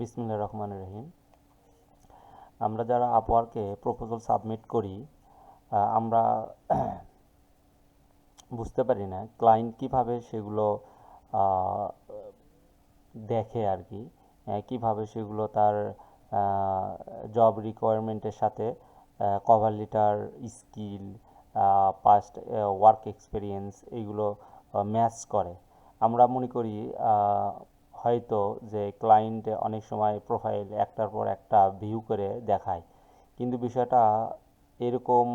বিসমিল্লাহ রহমান রহিম। আমরা যারা আপওয়ার্কে প্রপোজাল সাবমিট করি আমরা বুঝতে পারি না ক্লায়েন্ট কীভাবে সেগুলো দেখে আর কি কীভাবে সেগুলো তার জব রিকোয়ারমেন্টের সাথে cover letter skill past work experience এইগুলো ম্যাচ করে। আমরা মনে করি হয়তো যে ক্লায়েন্ট অনেক সময় প্রোফাইল একটার পর একটা ভিউ করে দেখায়। কিন্তু বিষয়টা এরকম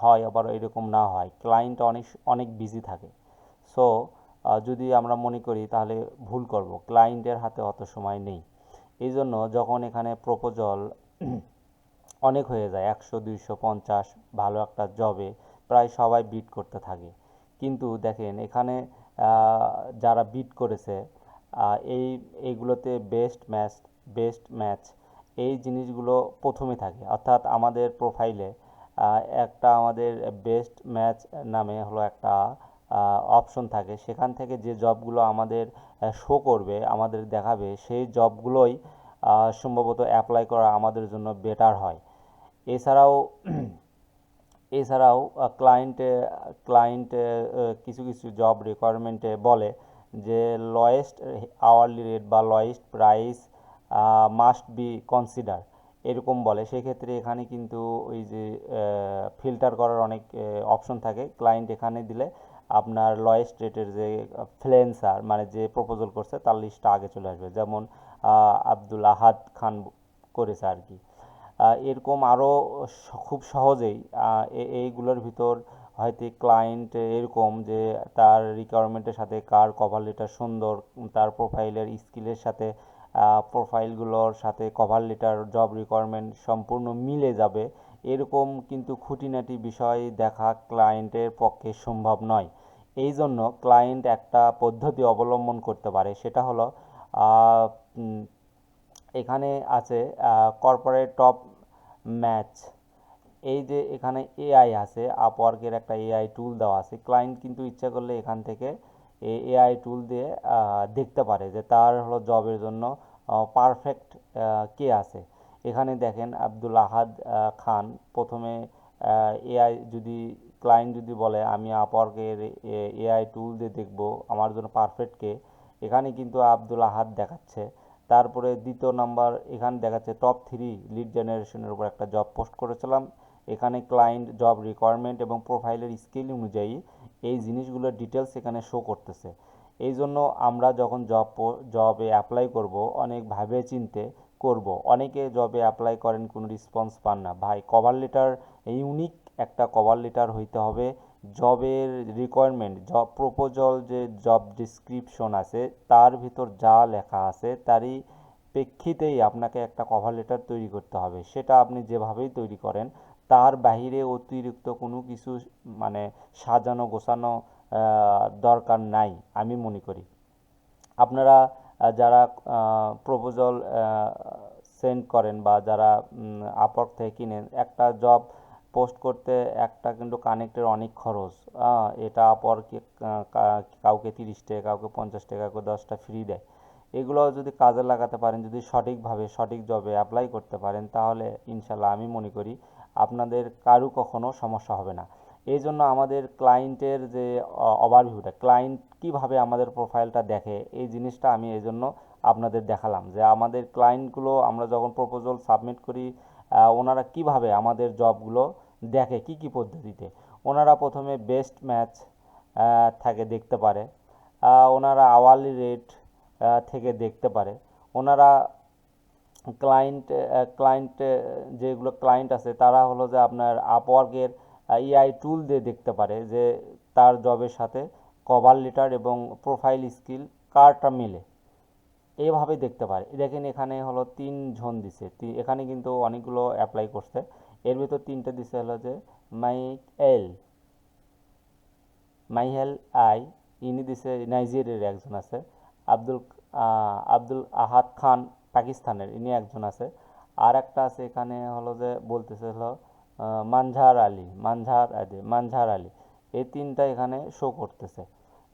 হয়, আবার এরকম না হয়। ক্লায়েন্ট অনেক অনেক বিজি থাকে। সো যদি আমরা মনে করি তাহলে ভুল করব। ক্লায়েন্টের হাতে অত সময় নেই। এই জন্য যখন এখানে প্রপোজাল অনেক হয়ে যায়, একশো, দুইশো, পঞ্চাশ, ভালো একটা জবে প্রায় সবাই বিট করতে থাকে। কিন্তু দেখেন এখানে যারা বিট করেছে এই, এইগুলোতে বেস্ট ম্যাচ বেস্ট ম্যাচ এই জিনিসগুলো প্রথমে থাকে। অর্থাৎ আমাদের প্রোফাইলে একটা আমাদের বেস্ট ম্যাচ নামে হলো একটা অপশন থাকে। সেখান থেকে যে জবগুলো আমাদের শো করবে, আমাদের দেখাবে, সেই জবগুলোই সম্ভবত অ্যাপ্লাই করা আমাদের জন্য বেটার হয়। এছাড়াও এছাড়াও ক্লায়েন্টে ক্লায়েন্টে কিছু কিছু জব রিকোয়ারমেন্টে বলে যে লয়েস্ট আওয়ারলি রেট বা lowest price must be consider এরকম বলে। সেক্ষেত্রে এখানে কিন্তু ওই যে ফিল্টার করার অনেক অপশন থাকে। ক্লায়েন্ট এখানে দিলে আপনার লয়েস্ট রেটের যে ফ্লেন্সার মানে যে প্রপোজাল করছে, তার লিস্টটা আগে চলে আসবে। যেমন আব্দুল আহাদ খান করেছে আর কি। এরকম আরও খুব সহজেই এইগুলোর ভিতর হয়তো ক্লায়েন্ট এরকম যে তার রিকোয়ারমেন্টের সাথে কার কভার লেটার সুন্দর, তার প্রোফাইলের স্কিলের সাথে প্রোফাইলগুলোর সাথে কভার লেটার জব রিকোয়ারমেন্ট সম্পূর্ণ মিলে যাবে, এরকম কিন্তু খুঁটিনাটি বিষয় দেখা ক্লায়েন্টের পক্ষে সম্ভব নয়। এই জন্য ক্লায়েন্ট একটা পদ্ধতি অবলম্বন করতে পারে, সেটা হলো এখানে আছে কর্পোরেট টপ ম্যাচ এই যে এখানে এআই আছে আপওয়ার্কের একটা এআই টুল দেওয়া আছে ক্লায়েন্ট কিন্তু ইচ্ছা করলে এখান থেকে এই এআই টুল দিয়ে দেখতে পারে যে তার হলো জবের জন্য পারফেক্ট কে আছে। এখানে দেখেন আব্দুল আহাদ খান, প্রথমে এআই যদি ক্লায়েন্ট যদি বলে, আমি আপওয়ার্কের এআই টুল দিয়ে দেখব, আমার জন্য পারফেক্ট কে? এখানে কিন্তু আব্দুল আহাদ দেখাচ্ছে। তারপরে দ্বিতীয় নাম্বার এখানে দেখাচ্ছে টপ থ্রি লিড জেনারেশনের উপর একটা জব পোস্ট করেছিলাম। এখানে ক্লায়েন্ট জব রিকোয়ারমেন্ট এবং প্রোফাইলের স্কিল অনুযায়ী এই জিনিসগুলোর ডিটেলস এখানে শো করতেছে। এই জন্য আমরা যখন জব জবে অ্যাপ্লাই করব, অনেক ভাবে চিনতে করব। অনেকে জবে অ্যাপ্লাই করেন, কোনো রেসপন্স পান না। ভাই কভার লেটার ইউনিক একটা কভার লেটার হইতে হবে। জবের রিকোয়ারমেন্ট জব প্রপোজাল যে জব ডিসক্রিপশন আছে, তার ভিতর যা লেখা আছে, তারই প্রেক্ষিতেই আপনাকে একটা কভার লেটার তৈরি করতে হবে। সেটা আপনি যেভাবেই তৈরি করেন তার বাহিরে অতিরিক্ত কোনো কিছু মানে সাজানো, গোছানো দরকার নাই, আমি মনে করি। আপনারা যারা প্রপোজাল সেন্ড করেন বা যারা আপওয়ার্ক থেকে কিনেন, একটা জব পোস্ট করতে একটা কিন্তু কানেক্টের অনেক খরচ। এটা আপওয়ার্কে কাউকে তিরিশ টাকা, কাউকে পঞ্চাশ টাকা, কাউকে দশটা ফ্রি দেয়। এগুলো যদি কাজে লাগাতে পারেন, যদি সঠিকভাবে সঠিক জবে অ্যাপ্লাই করতে পারেন, তাহলে ইনশাল্লাহ আমি মনে করি আপনাদের কারু কখনো সমস্যা হবে না। এই জন্য আমাদের ক্লায়েন্টের যে ওভারভিউটা ক্লায়েন্ট কীভাবে আমাদের প্রোফাইলটা দেখে, এই জিনিসটা আমি এই জন্য আপনাদের দেখালাম যে, আমাদের ক্লায়েন্টগুলো আমরা যখন প্রপোজাল সাবমিট করি ওনারা কীভাবে আমাদের জবগুলো দেখে, কি কি পদ্ধতিতে? ওনারা প্রথমে বেস্ট ম্যাচ থাকে দেখতে পারে। ওনারা আওয়ারলি রেট থেকে দেখতে পারে। ওনারা ক্লায়েন্ট ক্লায়েন্ট যেগুলো ক্লায়েন্ট আছে, তারা হলো যে আপনার আপওয়ার্কের এআই টুল দিয়ে দেখতে পারে যে তার জবের সাথে কভার লেটার এবং প্রোফাইল স্কিল কারটা মিলে। এইভাবে দেখতে পারে। দেখেন এখানে হলো তিন জন দিছে। এখানে কিন্তু অনেকগুলো অ্যাপ্লাই করছে। এর ভিতর তিনটে দিছে হলো যে মাইক এল মাই মাইহেল আই ইনি দিছে নাইজেরিয়ার একজন আছে। আব্দুল আব্দুল আহাদ খান পাকিস্তানের, ইনি একজন আছে। আর একটা আছে এখানে হলো যে বলতেছে হলো মানঝার আলী মানঝার আলী মানঝার আলী। এই তিনটা এখানে শো করতেছে।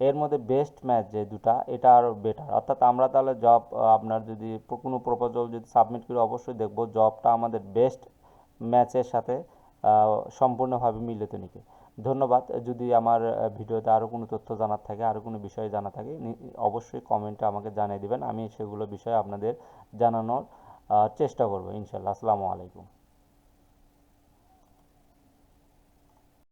এর মধ্যে বেস্ট ম্যাচ যে দুটা, এটা আরও বেটার অর্থাৎ আমরা তাহলে জব আপনার যদি কোনো প্রপোজাল যদি সাবমিট করি, অবশ্যই দেখব জবটা আমাদের বেস্ট ম্যাচের সাথে সম্পূর্ণভাবে মিলিত নিকে। ধন্যবাদ। যদি আমার ভিডিওতে আরও কোনো তথ্য জানার থাকে আরও কোনো বিষয় জানা থাকে অবশ্যই কমেন্টে আমাকে জানিয়ে দেবেন। আমি সেগুলো বিষয়ে আপনাদের জানানোর চেষ্টা করব, ইনশাল্লাহ। আসসালামু আলাইকুম।